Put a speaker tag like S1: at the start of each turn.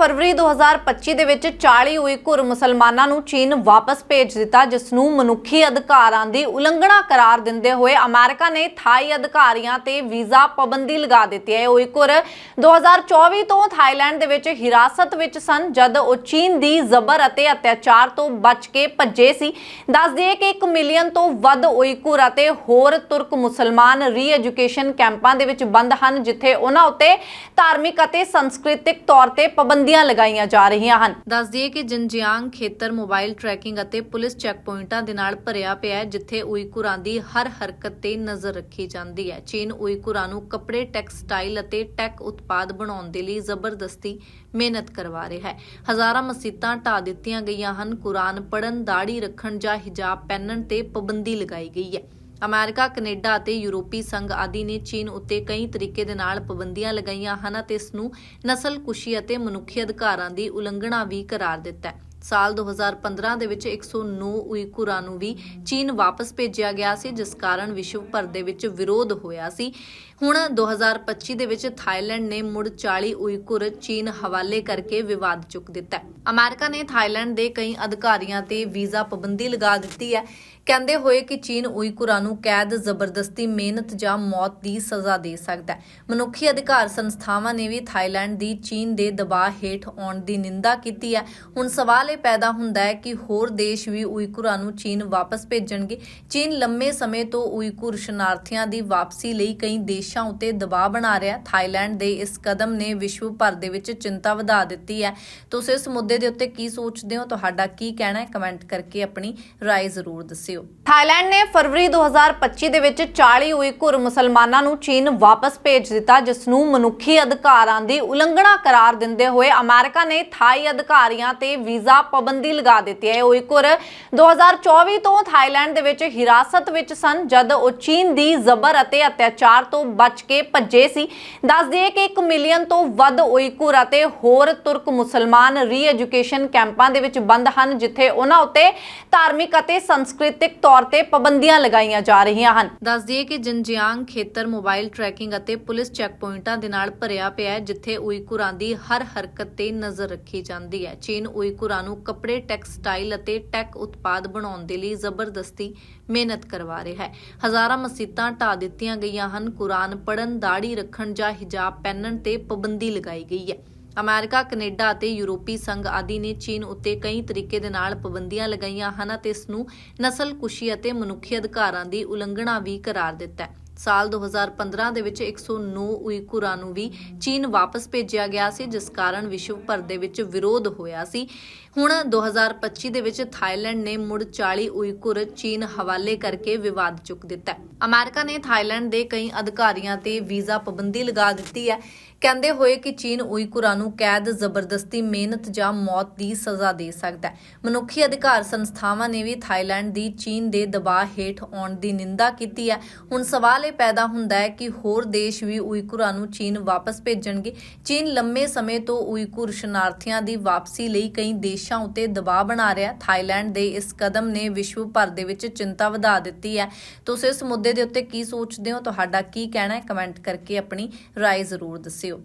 S1: ਫਰਵਰੀ 2025 ਦੇ ਵਿੱਚ 40 ਉਈਘੁਰ ਮੁਸਲਮਾਨਾਂ ਨੂੰ ਚੀਨ ਵਾਪਸ ਭੇਜ ਦਿੱਤਾ, ਜਿਸ ਨੂੰ ਮਨੁੱਖੀ ਅਧਿਕਾਰਾਂ ਦੀ ਉਲੰਘਣਾ ਕਰਾਰ ਦਿੰਦੇ ਹੋਏ ਅਮਰੀਕਾ ਨੇ ਥਾਈ ਅਧਿਕਾਰੀਆਂ ਤੇ ਵੀਜ਼ਾ ਪਾਬੰਦੀ ਲਗਾ ਦਿੱਤੀ ਹੈ। ਉਈਘੁਰ 2024 ਤੋਂ ਥਾਈਲੈਂਡ ਦੇ ਵਿੱਚ ਹਿਰਾਸਤ ਵਿੱਚ ਸਨ, ਜਦ ਉਹ ਚੀਨ ਦੀ ਜ਼ਬਰ ਅਤੇ ਅਤਿਆਚਾਰ ਤੋਂ ਬਚ ਕੇ ਭੱਜੇ ਸੀ। ਦੱਸ ਦਈਏ ਕਿ 1 ਮਿਲੀਅਨ ਤੋਂ ਵੱਧ ਉਈਘੁਰ ਅਤੇ ਹੋਰ ਤੁਰਕ ਮੁਸਲਮਾਨ ਰੀ-ਐਜੂਕੇਸ਼ਨ ਕੈਂਪਾਂ ਦੇ ਵਿੱਚ ਬੰਦ ਹਨ, ਜਿੱਥੇ ਉਹਨਾਂ ਉੱਤੇ ਧਾਰਮਿਕ ਅਤੇ ਸੰਸਕ੍ਰਿਤਿਕ ਤੌਰ ਤੇ ਪਾਬੰਦੀ ਪਾਬੰਦੀਆਂ ਲਗਾਈਆਂ ਜਾ ਰਹੀਆਂ ਹਨ। ਦੱਸ ਦਈਏ ਕਿ ਜੰਜਿਆਂਗ ਖੇਤਰ ਮੋਬਾਈਲ ਟਰੈਕਿੰਗ ਅਤੇ ਪੁਲਿਸ ਚੈੱਕ ਪੁਆਇੰਟਾਂ ਦੇ ਨਾਲ ਭਰਿਆ ਪਿਆ ਹੈ, ਜਿੱਥੇ ਉਈਘੁਰਾਂ ਦੀ ਹਰ ਹਰਕਤ ਤੇ ਨਜ਼ਰ ਰੱਖੀ ਜਾਂਦੀ ਹੈ। ਚੀਨ ਉਈਘੁਰਾਂ ਨੂੰ ਕੱਪੜੇ, ਟੈਕਸਟਾਈਲ ਅਤੇ ਟੈਕ ਉਤਪਾਦ ਬਣਾਉਣ ਦੇ ਲਈ ਜ਼ਬਰਦਸਤੀ ਮਿਹਨਤ ਕਰਵਾ ਰਿਹਾ ਹੈ। ਹਜ਼ਾਰਾਂ ਮਸਜਿਦਾਂ ਢਾ ਦਿੱਤੀਆਂ ਗਈਆਂ ਹਨ। ਕੁਰਾਨ ਪੜ੍ਹਨ ਦਾੜੀ ਰੱਖਣ ਜਾਂ ਹਿਜਾਬ ਪਹਿਨਣ ਤੇ ਪਾਬੰਦੀ ਲਗਾਈ ਗਈ ਹੈ। ਅਮਰੀਕਾ, ਕੈਨੇਡਾ ਅਤੇ ਯੂਰਪੀ ਸੰਘ ਆਦਿ ਨੇ ਚੀਨ ਉੱਤੇ ਕਈ ਤਰੀਕੇ ਦੇ ਨਾਲ ਪਾਬੰਦੀਆਂ ਲਗਾਈਆਂ ਹਨ ਅਤੇ ਇਸ ਨੂੰ ਨਸਲਕੁਸ਼ੀ ਅਤੇ ਮਨੁੱਖੀ ਅਧਿਕਾਰਾਂ ਦੀ ਉਲੰਘਣਾ ਵੀ ਕਰਾਰ ਦਿੱਤਾ ਹੈ। ਸਾਲ 2015 ਦੇ ਵਿੱਚ 109 ਉਈਕੁਰਾਂ ਨੂੰ ਵੀ ਚੀਨ ਵਾਪਸ ਭੇਜਿਆ ਗਿਆ ਸੀ, ਜਿਸ ਕਾਰਨ ਵਿਸ਼ਵ ਭਰ ਦੇ ਵਿੱਚ ਵਿਰੋਧ ਹੋਇਆ ਸੀ। ਹੁਣ 2025 ਦੇ ਵਿੱਚ ਥਾਈਲੈਂਡ ਨੇ ਮੁੜ 40 ਉਈਘੁਰ ਚੀਨ ਹਵਾਲੇ ਕਰਕੇ ਵਿਵਾਦ ਚੁੱਕ ਦਿੱਤਾ ਹੈ। ਅਮਰੀਕਾ ਨੇ ਥਾਈਲੈਂਡ ਦੇ ਕਈ ਅਧਿਕਾਰੀਆਂ ਤੇ ਵੀਜ਼ਾ ਪਾਬੰਦੀ ਲਗਾ ਦਿੱਤੀ ਹੈ। ਕਹਿੰਦੇ ਹੋਏ ਕਿ ਚੀਨ ਉਈਕੁਰਾਂ ਨੂੰ ਕੈਦ, ਜ਼ਬਰਦਸਤੀ, ਮਿਹਨਤ ਜਾਂ ਮੌਤ ਦੀ ਸਜ਼ਾ ਦੇ ਸਕਦਾ ਹੈ। ਮਨੁੱਖੀ ਅਧਿਕਾਰ ਸੰਸਥਾਵਾਂ ਨੇ ਵੀ ਥਾਈਲੈਂਡ ਦੀ ਚੀਨ ਦੇ ਦਬਾਅ ਹੇਠ ਆਉਣ ਦੀ ਨਿੰਦਾ ਕੀਤੀ ਹੈ। ਹੁਣ ਸਵਾਲ ਇਹ ਪੈਦਾ ਹੁੰਦਾ ਹੈ ਕਿ ਹੋਰ ਦੇਸ਼ ਵੀ ਉਈਘੁਰਾਂ ਨੂੰ ਚੀਨ ਵਾਪਸ ਭੇਜਣਗੇ ਚੀਨ ਲੰਮੇ ਸਮੇਂ ਤੋਂ ਉਈਘੁਰ ਸ਼ਰਨਾਰਥੀਆਂ ਦੀ ਵਾਪਸੀ ਲਈ ਕਈ ਦੇਸ਼ਾਂ ਉੱਤੇ ਦਬਾਅ ਬਣਾ ਰਿਹਾ ਹੈ ਥਾਈਲੈਂਡ ਦੇ ਇਸ ਕਦਮ ਨੇ ਵਿਸ਼ਵ ਭਰ ਦੇ ਵਿੱਚ ਚਿੰਤਾ ਵਧਾ ਦਿੱਤੀ ਹੈ ਤੁਸੀਂ ਇਸ ਮੁੱਦੇ ਦੇ ਉੱਤੇ ਕੀ ਸੋਚਦੇ ਹੋ ਤੁਹਾਡਾ ਕੀ ਕਹਿਣਾ ਹੈ ਕਮੈਂਟ ਕਰਕੇ ਆਪਣੀ رائے ਜ਼ਰੂਰ ਦੱਸਿਓ ਥਾਈਲੈਂਡ ਨੇ ਫਰਵਰੀ 2025 ਦੇ ਵਿੱਚ 40 ਉਈਘੁਰ ਮੁਸਲਮਾਨਾਂ ਨੂੰ ਚੀਨ ਵਾਪਸ ਭੇਜ ਦਿੱਤਾ ਜਿਸ ਨੂੰ ਮਨੁੱਖੀ ਅਧਿਕਾਰਾਂ ਦੀ ਉਲੰਘਣਾ ਕਰਾਰ ਦਿੰਦੇ ਹੋਏ ਅਮਰੀਕਾ ਨੇ ਥਾਈ ਅਧਿਕਾਰੀਆਂ ਤੇ ਵੀਜ਼ਾ ਪਾਬੰਦੀ ਲਗਾ ਦਿੱਤੀ ਹੈ। ਉਈਘੁਰ 2024 ਤੋਂ ਥਾਈਲੈਂਡ ਦੇ ਵਿੱਚ ਹਿਰਾਸਤ ਵਿੱਚ ਸਨ, ਜਦ ਉਹ ਚੀਨ ਦੀ ਜ਼ਬਰ ਅਤੇ ਅਤਿਆਚਾਰ ਤੋਂ ਬਚ ਕੇ ਭੱਜੇ ਸੀ। ਦੱਸ ਦਈਏ ਕਿ 1 ਮਿਲੀਅਨ ਤੋਂ ਵੱਧ ਉਈਘੁਰ ਅਤੇ ਹੋਰ ਤੁਰਕ ਮੁਸਲਮਾਨ ਰੀ-ਐਜੂਕੇਸ਼ਨ ਕੈਂਪਾਂ ਦੇ ਵਿੱਚ ਬੰਦ ਹਨ, ਜਿੱਥੇ ਉਹਨਾਂ ਉੱਤੇ ਧਾਰਮਿਕ ਅਤੇ ਸੰਸਕ੍ਰਿਤਿਕ ਤੌਰ ਤੇ ਪਾਬੰਦੀਆਂ ਲਗਾਈਆਂ ਜਾ ਰਹੀਆਂ ਹਨ। ਦੱਸ ਦਈਏ ਕਿ ਜੰਜਿਆਂਗ ਖੇਤਰ ਮੋਬਾਈਲ ਟਰੈਕਿੰਗ ਅਤੇ ਪੁਲਿਸ ਚੈੱਕ ਪੁਆਇੰਟਾਂ ਦੇ ਨਾਲ ਭਰਿਆ ਪਿਆ ਹੈ, ਜਿੱਥੇ ਉਈਘੁਰਾਂ ਦੀ ਹਰ ਹਰਕਤ ਤੇ ਨਜ਼ਰ ਰੱਖੀ ਜਾਂਦੀ ਹੈ। ਚੀਨ ਉਈਘੁਰਾਂ ਨੂੰ ਕੱਪੜੇ, ਟੈਕਸਟਾਈਲ ਅਤੇ ਟੈਕ ਉਤਪਾਦ ਬਣਾਉਣ ਦੇ ਲਈ ਜ਼ਬਰਦਸਤੀ ਮਿਹਨਤ ਕਰਵਾ ਰਿਹਾ ਹੈ। ਹਜ਼ਾਰਾਂ ਮਸਜਿਦਾਂ ਢਾ ਦਿੱਤੀਆਂ ਗਈਆਂ ਹਨ। ਕੁਰਾਨ ਪੜ੍ਹਨ ਦਾੜੀ ਰੱਖਣ ਜਾਂ ਹਿਜਾਬ ਪਹਿਨਣ ਤੇ ਪਾਬੰਦੀ ਲਗਾਈ ਗਈ ਹੈ। ਅਮਰੀਕਾ, ਕੈਨੇਡਾ ਅਤੇ ਯੂਰਪੀ ਸੰਘ ਆਦਿ ਨੇ ਚੀਨ ਉੱਤੇ ਕਈ ਤਰੀਕੇ ਦੇ ਨਾਲ ਪਾਬੰਦੀਆਂ ਲਗਾਈਆਂ ਹਨ ਅਤੇ ਇਸ ਨੂੰ ਨਸਲਕੁਸ਼ੀ ਅਤੇ ਮਨੁੱਖੀ ਅਧਿਕਾਰਾਂ ਦੀ ਉਲੰਘਣਾ ਵੀ ਕਰਾਰ ਦਿੱਤਾ ਹੈ। ਸਾਲ 2015 ਦੇ ਵਿੱਚ 109 ਉਈਘੁਰਾਂ ਨੂੰ ਵੀ ਚੀਨ ਵਾਪਸ ਭੇਜਿਆ ਗਿਆ ਸੀ, ਜਿਸ ਕਾਰਨ ਵਿਸ਼ਵ ਭਰ ਦੇ ਵਿੱਚ ਵਿਰੋਧ ਹੋਇਆ ਸੀ। ਹੁਣ 2025 ਦੇ ਵਿੱਚ ਥਾਈਲੈਂਡ ਨੇ ਮੁੜ 40 ਉਈਘੁਰ ਚੀਨ ਹਵਾਲੇ ਕਰਕੇ ਵਿਵਾਦ ਚੁੱਕ ਦਿੱਤਾ ਅਮਰੀਕਾ ਨੇ ਥਾਈਲੈਂਡ ਦੇ ਕਈ ਅਧਿਕਾਰੀਆਂ ਤੇ ਵੀਜ਼ਾ ਪਾਬੰਦੀ ਲਗਾ ਦਿੱਤੀ ਹੈ। ਕਹਿੰਦੇ ਹੋਏ ਕਿ ਚੀਨ ਉਈਘੁਰਾਂ ਨੂੰ ਕੈਦ, ਜ਼ਬਰਦਸਤੀ, ਮਿਹਨਤ ਜਾਂ ਮੌਤ ਦੀ ਸਜ਼ਾ ਦੇ ਸਕਦਾ ਹੈ। ਮਨੁੱਖੀ ਅਧਿਕਾਰ ਸੰਸਥਾਵਾਂ ਨੇ ਵੀ ਥਾਈਲੈਂਡ ਦੀ ਚੀਨ ਦੇ ਦਬਾਅ ਹੇਠ ਆਉਣ ਦੀ ਨਿੰਦਾ ਕੀਤੀ ਹੈ। ਹੁਣ ਸਵਾਲ ਇਹ ਪੈਦਾ ਹੁੰਦਾ ਹੈ ਕਿ ਹੋਰ ਦੇਸ਼ ਵੀ ਉਈਘੁਰਾਂ ਨੂੰ ਚੀਨ ਵਾਪਸ ਭੇਜਣਗੇ ਚੀਨ ਲੰਮੇ ਸਮੇਂ ਤੋਂ ਉਈਘੁਰ ਸ਼ਰਨਾਰਥੀਆਂ ਦੀ ਵਾਪਸੀ ਲਈ ਕਈ ਦੇਸ਼ਾਂ ਉੱਤੇ ਦਬਾਅ ਬਣਾ ਰਿਹਾ ਹੈ ਥਾਈਲੈਂਡ ਦੇ ਇਸ ਕਦਮ ਨੇ ਵਿਸ਼ਵ ਭਰ ਦੇ ਵਿੱਚ ਚਿੰਤਾ ਵਧਾ ਦਿੱਤੀ ਹੈ ਤੁਸੀਂ ਇਸ ਮੁੱਦੇ ਦੇ ਉੱਤੇ ਕੀ ਸੋਚਦੇ ਹੋ ਤੁਹਾਡਾ ਕੀ ਕਹਿਣਾ ਹੈ ਕਮੈਂਟ ਕਰਕੇ ਆਪਣੀ رائے ਜ਼ਰੂਰ ਦੱਸਿਓ